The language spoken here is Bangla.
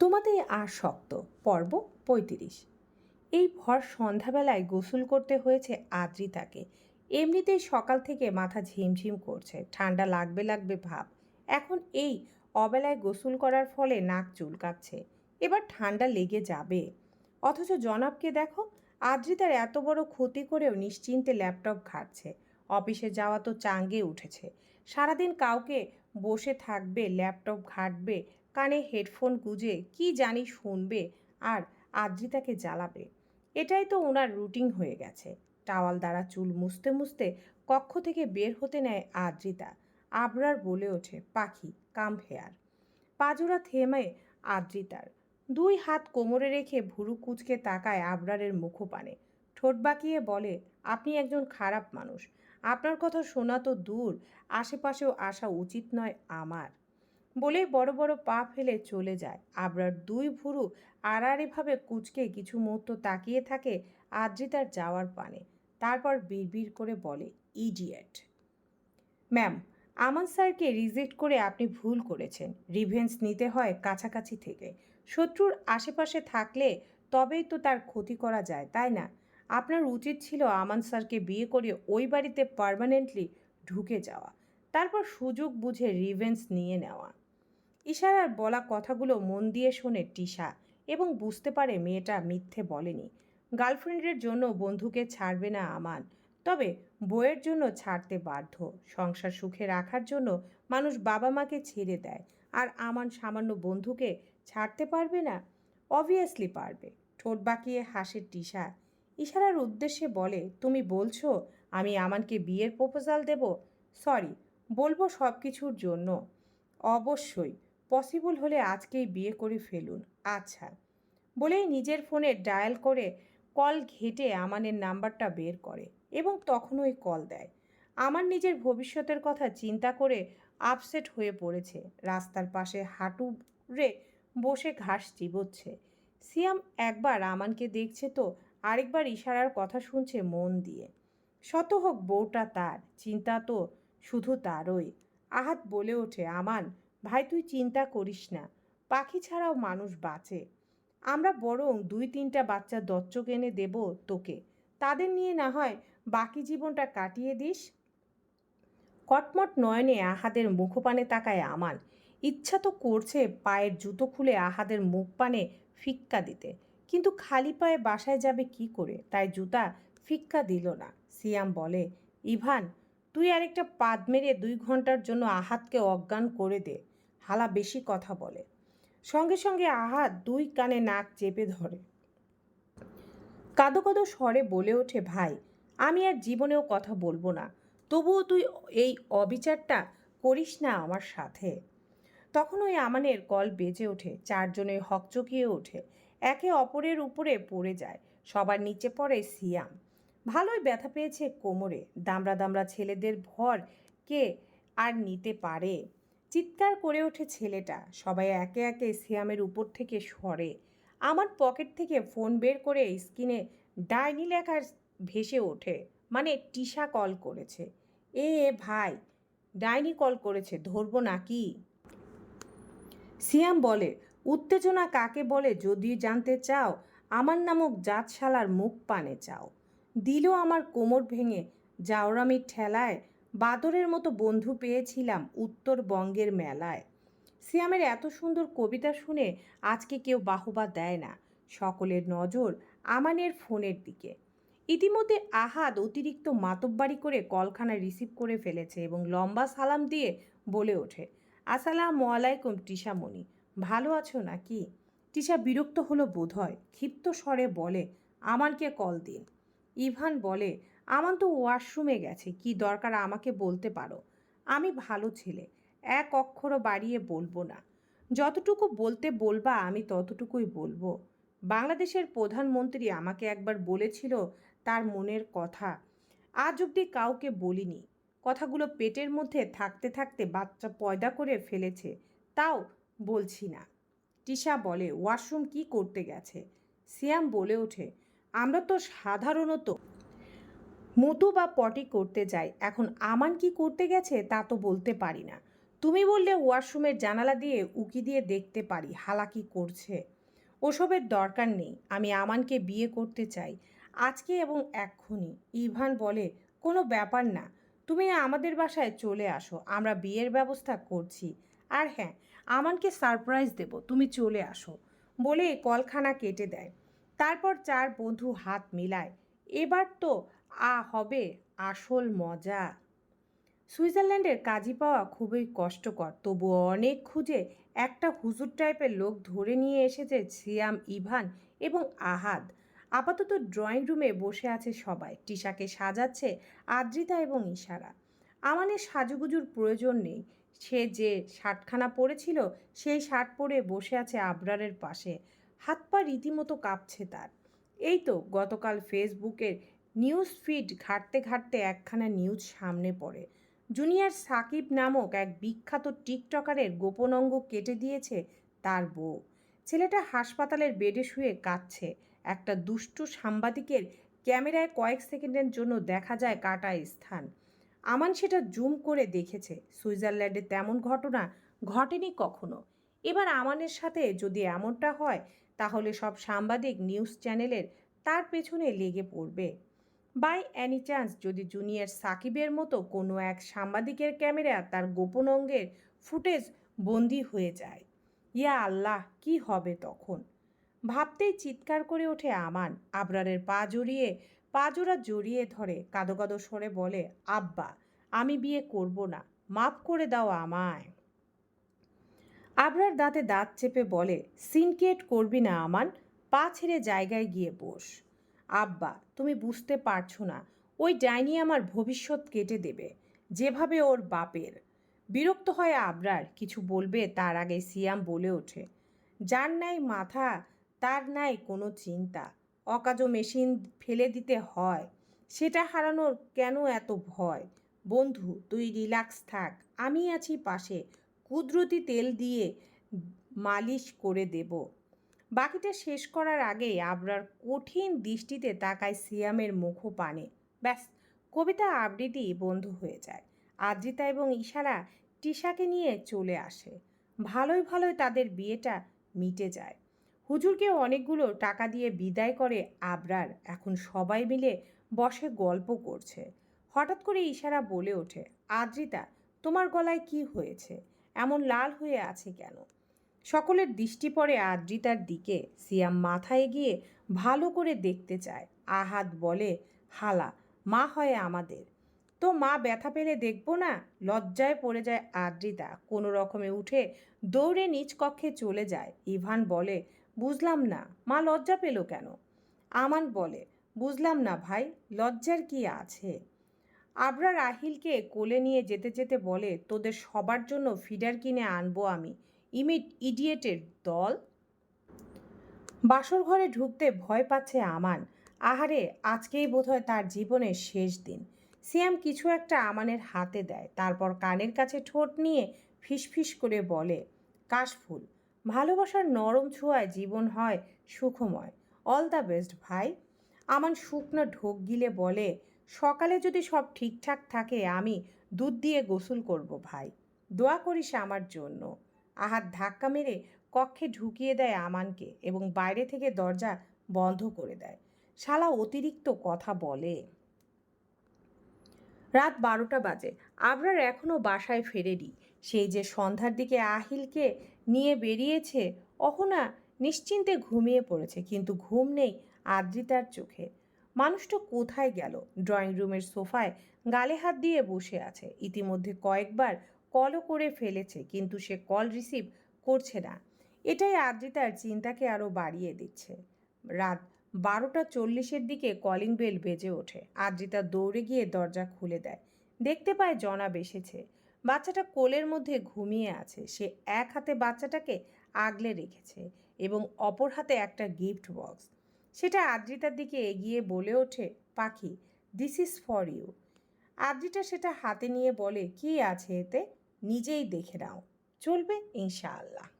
তোমাদের আর শক্ত, পর্ব পঁয়ত্রিশ। এই ভর সন্ধ্যাবেলায় গোসল করতে হয়েছে আদ্রিতাকে। এমনিতেই সকাল থেকে মাথা ঝিমঝিম করছে, ঠান্ডা লাগবে লাগবে ভাব। এখন এই অবেলায় গোসল করার ফলে নাক চুলকাচ্ছে। এবার ঠান্ডা লেগে যাবে। অথচ জনাবকে দেখো, আদ্রিতার এত বড় ক্ষতি করেও নিশ্চিন্তে ল্যাপটপ ঘাটছে। অফিসে যাওয়া তো চাঙ্গে উঠেছে। সারাদিন কাউকে বসে থাকবে, ল্যাপটপ ঘাটবে কানে হেডফোন গুজে কি জানি শুনবে আর আদ্রিতাকে জ্বালাবে। এটাই তো ওনার রুটিন হয়ে গেছে। টাওয়াল দ্বারা চুল মুছতে মুছতে কক্ষ থেকে বের হতে নেয় আদ্রিতা। আবরার বলে ওঠে, পাখি, কাম হেয়ার। পাজোড়া থেমে আদ্রিতার। দুই হাত কোমরে রেখে ভুরু কুচকে তাকায় আবরারের মুখপানে। ঠোঁট বাঁকিয়ে বলে, আপনি একজন খারাপ মানুষ। আপনার কথা শোনা তো দূর। আশেপাশেও আসা উচিত নয় আমার। বলেই বড় বড় পা ফেলে চলে যায়। আবরার দুই ভুরু আড়াআড়িভাবে কুচকে কিছু মুহূর্ত তাকিয়ে থাকে আদ্রিতার যাওয়ার পানে। তারপর বিড়বিড় করে বলে, ইডিয়েট! ম্যাম, আমান স্যারকে রিজেক্ট করে আপনি ভুল করেছেন। রিভেন্স নিতে হয় কাছাকাছি থেকে। শত্রুর আশেপাশে থাকলে তবেই তো তার ক্ষতি করা যায়, তাই না? আপনার উচিত ছিল আমান স্যারকে বিয়ে করে ওই বাড়িতে পার্মানেন্টলি ঢুকে যাওয়া। তারপর সুযোগ বুঝে রিভেন্স নিয়ে নেওয়া। ইশারার বলা কথাগুলো মন দিয়ে শোনে টিশা এবং বুঝতে পারে মেয়েটা মিথ্যে বলেনি। গার্লফ্রেন্ডের জন্য বন্ধুকে ছাড়বে না আমান। তবে বইয়ের জন্য ছাড়তে বাধ্য। সংসার সুখে রাখার জন্য মানুষ বাবা মাকে ছেড়ে দেয়। আর আমান সামান্য বন্ধুকে ছাড়তে পারবে না অবভিয়াসলি পারবে। ঠোঁট বাঁকিয়ে হাসে টিশা। ইশারার উদ্দেশ্যে বলে, তুমি বলছো আমি আমানকে বিয়ের প্রপোজাল দেব? সরি বলব সব কিছুর জন্য। অবশ্যই। পসিবল হলে আজকেই বিয়ে করে ফেলুন। আচ্ছা বলেই নিজের ফোনে ডায়াল করে কল ঘেটে আমানের নাম্বারটা বের করে এবং তখনই কল দেয়। আমার নিজের ভবিষ্যতের কথা চিন্তা করে আপসেট হয়ে পড়েছে। রাস্তার পাশে হাঁটুরে বসে ঘাস চিবোচ্ছে। সিয়াম একবার আমানকে দেখছে তো, আরেকবার ইশারার কথা শুনছে মন দিয়ে। শত হোক বউটা তার, চিন্তা তো শুধু তারই। আহাত বলে ওঠে, আমান ভাই তুই চিন্তা করিস না, পাখি ছাড়াও মানুষ বাঁচে। আমরা বরং দুই তিনটা বাচ্চা দত্তক এনে দেব তোকে। তাদের নিয়ে না হয় বাকি জীবনটা কাটিয়ে দিস। কটমট নয়নে আহাদের মুখপানে তাকায় আমান ইচ্ছা তো করছে পায়ের জুতো খুলে আহাদের মুখ পানে ফিক্কা দিতে। কিন্তু খালি পায়ে বাসায় যাবে কি করে? তাই জুতা ফিক্কা দিল না। সিয়াম বলে, ইভান, তুই আরেকটা পাদ মেরে দুই ঘণ্টার জন্য আহাতকে অজ্ঞান করে দে। হালা বেশি কথা বলে। সঙ্গে সঙ্গে আহাত দুই কানে নাক চেপে ধরে। কাদো কাদো স্বরে বলে ওঠে, ভাই, আমি আর জীবনেও কথা বলব না। তবুও তুই এই অবিচারটা করিস না আমার সাথে। তখন ওই আমানের কল বেজে ওঠে, চারজনে হকচকিয়ে ওঠে। একে অপরের উপরে পড়ে যায়, সবার নিচে পড়ে সিয়াম। ভালোই ব্যথা পেয়েছে কোমরে, দামড়া দামড়া ছেলেদের ভর কে আর নিতে পারে? চিৎকার করে ওঠে ছেলেটা। সবাই একে একে সিয়ামের উপর থেকে সরে। আমার পকেট থেকে ফোন বের করে স্ক্রিনে ডাইনি লেখার ভেসে ওঠে। মানে টিশা কল করেছে। এ ভাই, ডাইনি কল করেছে, ধরবো নাকি? সিয়াম বলে, উত্তেজনা কাকে বলে, যদি জানতে চাও, আমার নামক জাতশালার মুখ পানে চাও। দিল আমার কোমর ভেঙে, জাওরামির ঠেলায় বাদরের মতো বন্ধু পেয়েছিলাম উত্তরবঙ্গের মেলায়। সিয়ামের এত সুন্দর কবিতা শুনে আজকে কেউ বাহবা দেয় না। সকলের নজর আমানের ফোনের দিকে। ইতিমধ্যে আহাদ অতিরিক্ত মাতব্বারি করে কলখানা রিসিভ করে ফেলেছে এবং লম্বা সালাম দিয়ে বলে ওঠে, আসসালামু আলাইকুম টিশামণি ভালো আছো নাকি? টিশা বিরক্ত হলো বোধহয়, ক্ষিপ্ত স্বরে বলে, আমানকে কল দিন। ইভান বলে আমান তো ওয়াশরুমে গেছে, কি দরকার আমাকে বলতে পারো। আমি ভালো ছেলে, এক অক্ষরও বাড়িয়ে বলব না। যতটুকু বলতে বলবা, আমি ততটুকুই বলব। বাংলাদেশের প্রধানমন্ত্রী আমাকে একবার বলেছিল তার মনের কথা। আজ অবধি কাউকে বলিনি। কথাগুলো পেটের মধ্যে থাকতে থাকতে বাচ্চা পয়দা করে ফেলেছে, তাও বলছি না। টিশা বলে, ওয়াশরুম কি করতে গেছে? সিয়াম বলে ওঠে, আমরা তো সাধারণত মুতু বা পটি করতে যাই, এখন আমান কি করতে গেছে তা তো বলতে পারি না। তুমি বললে ওয়াশরুমের জানালা দিয়ে উকি দিয়ে দেখতে পারি হালাকি করছে? ওসবের দরকার নেই, আমি আমানকে বিয়ে করতে চাই, আজকে এবং এক্ষুনি। ইভান বলে, কোনো ব্যাপার না, তুমি আমাদের বাসায় চলে আসো, আমরা বিয়ের ব্যবস্থা করছি। আর হ্যাঁ আমানকে সারপ্রাইজ দেব, তুমি চলে আসো, বলে কলখানা কেটে দেয়। তারপর চার বন্ধু হাত মিলায়। এবার তো আ, হবে। আসল মজা। সুইজারল্যান্ডের কাজী পাওয়া খুবই কষ্টকর। তবুও অনেক খুঁজে একটা হুজুর টাইপের লোক ধরে নিয়ে এসেছে সিয়াম ইভান এবং আহাদ। আপাতত ড্রয়িং রুমে বসে আছে সবাই। টিশাকে সাজাচ্ছে আদ্রিতা এবং ইশারা। আমানের সাজুগুজুর প্রয়োজন নেই। সে যে শার্টখানা পরেছিল, সেই শার্ট পরে বসে আছে আবরারের পাশে। হাত পা রীতিমতো কাঁপছে তার। এই তো গতকাল ফেসবুকের নিউজ ফিড ঘাঁটতে ঘাঁটতে একখানা নিউজ সামনে পড়ে। জুনিয়র সাকিব নামক এক বিখ্যাত টিকটকারের গোপন অঙ্গ কেটে দিয়েছে তার বউ। ছেলেটা হাসপাতালের বেডে শুয়ে কাঁদছে। একটা দুষ্টু সাংবাদিকের ক্যামেরায় কয়েক সেকেন্ডের জন্য দেখা যায় কাটা স্থান। আমান সেটা জুম করে দেখেছে। সুইজারল্যান্ডে তেমন ঘটনা ঘটেনি কখনো। এবার আমানের সাথে যদি এমনটা হয়, তাহলে সব সাংবাদিক নিউজ চ্যানেলের তার পেছনে লেগে পড়বে। বাই অ্যানি চান্স যদি জুনিয়র সাকিবের মতো কোনো এক সাংবাদিকের ক্যামেরা তার গোপন অঙ্গের ফুটেজ বন্দি হয়ে যায়। ইয়া আল্লাহ, কি হবে তখন? ভাবতেই চিৎকার করে ওঠে আমান। আবরারের পা জড়িয়ে, পা জোড়া জড়িয়ে ধরে, কাদো কাদো সরে বলে, আব্বা, আমি বিয়ে করব না। মাফ করে দাও আমায়। আবরার দাঁতে দাঁত চেপে বলে সিনকেট করবি না আমান। পা ছেড়ে জায়গায় গিয়ে বস। আব্বা, তুমি বুঝতে পারছ না। ওই ডাইনি আমার ভবিষ্যৎ কেটে দেবে, যেভাবে ওর বাপের। বিরক্ত হয় আবরার, কিছু বলবে, তার আগে সিয়াম বলে ওঠে। যার নাই মাথা, তার নাই কোনো চিন্তা। অকাজো মেশিন ফেলে দিতে হয়। সেটা হারানোর কেন এত ভয়? বন্ধু, তুই রিল্যাক্স থাক, আমি আছি পাশে। কুদরতি তেল দিয়ে মালিশ করে দেব। বাকিটা শেষ করার আগে আবরার কঠিন দৃষ্টিতে তাকায় সিয়ামের মুখপানে। ব্যাস, কবিতা আবৃত্তি বন্ধ হয়ে যায়। আদ্রিতা এবং ইশারা টিশাকে নিয়ে চলে আসে। ভালোই ভালোই তাদের বিয়েটা মিটে যায়। হুজুরকে অনেকগুলো টাকা দিয়ে বিদায় করে আবরার এখন সবাই মিলে বসে গল্প করছে। হঠাৎ করে ইশারা বলে ওঠে, আদ্রিতা, তোমার গলায় কি হয়েছে? এমন লাল হয়ে আছে কেন? সকলের দৃষ্টি পড়ে আদ্রিতার দিকে। সিয়াম মাথায় গিয়ে ভালো করে দেখতে চায়। আহাত বলে, হালা, মা হয় আমাদের। তো মা ব্যথা পেলে দেখব না? লজ্জায় পড়ে যায় আদ্রিতা। কোনো রকমে উঠে দৌড়ে নিচ কক্ষে চলে যায়। ইভান বলে, বুঝলাম না, মা লজ্জা পেল কেন? আমান বলে, বুঝলাম না ভাই, লজ্জার কি আছে? আবরার আহিলকে কোলে নিয়ে যেতে যেতে বলে, তোদের সবার জন্য ফিডার কিনে আনব আমি। ইমিট ইডিয়েটের দল। বাসর ঘরে ঢুকতে ভয় পাচ্ছে আমান। আহারে, আজকেই বোধহয় তার জীবনের শেষ দিন। সিয়াম কিছু একটা আমানের হাতে দেয়, তারপর কানের কাছে ঠোঁট নিয়ে ফিসফিস করে বলে, কাশফুল, ভালোবাসার নরম ছোঁয়ায় জীবন হয় সুখময়। অল দ্য বেস্ট, ভাই। আমান শুকনো ঢোক গিলে বলে, সকালে যদি সব ঠিকঠাক থাকে, আমি দুধ দিয়ে গোসল করব, ভাই। দোয়া করিস আমার জন্য। আহাত ধাক্কা মেরে কক্ষে ঢুকিয়ে দেয় আমানকে এবং বাইরে থেকে দরজা বন্ধ করে দেয়। শালা অতিরিক্ত কথা বলে। রাত বারোটা বাজে। আবরার এখনও বাসায় ফেরেনি। সেই যে সন্ধ্যার দিকে আহিলকে নিয়ে বেরিয়েছে, অহনা নিশ্চিন্তে ঘুমিয়ে পড়েছে, কিন্তু ঘুম নেই আদ্রিতার চোখে। মানুষটা কোথায় গেল? ড্রয়িং রুমের সোফায় গালে হাত দিয়ে বসে আছে। ইতিমধ্যে কয়েকবার কলও করে ফেলেছে, কিন্তু সে কল রিসিভ করছে না। এটাই আদ্রিতার চিন্তাকে আরও বাড়িয়ে দিচ্ছে। রাত বারোটা চল্লিশের দিকে কলিং বেল বেজে ওঠে। আদ্রিতা দৌড়ে গিয়ে দরজা খুলে দেয়। দেখতে পায় জনাব এসেছে। বাচ্চাটা কোলের মধ্যে ঘুমিয়ে আছে। সে এক হাতে বাচ্চাটাকে আগলে রেখেছে এবং অপর হাতে একটা গিফট বক্স সেটা আদ্রিতার দিকে এগিয়ে বলে ওঠে, পাখি this is for you Adrita সেটা হাতে নিয়ে বলে, কি আছে এতে? নিজেই দেখে নাও। চলবে ইনশাআল্লাহ।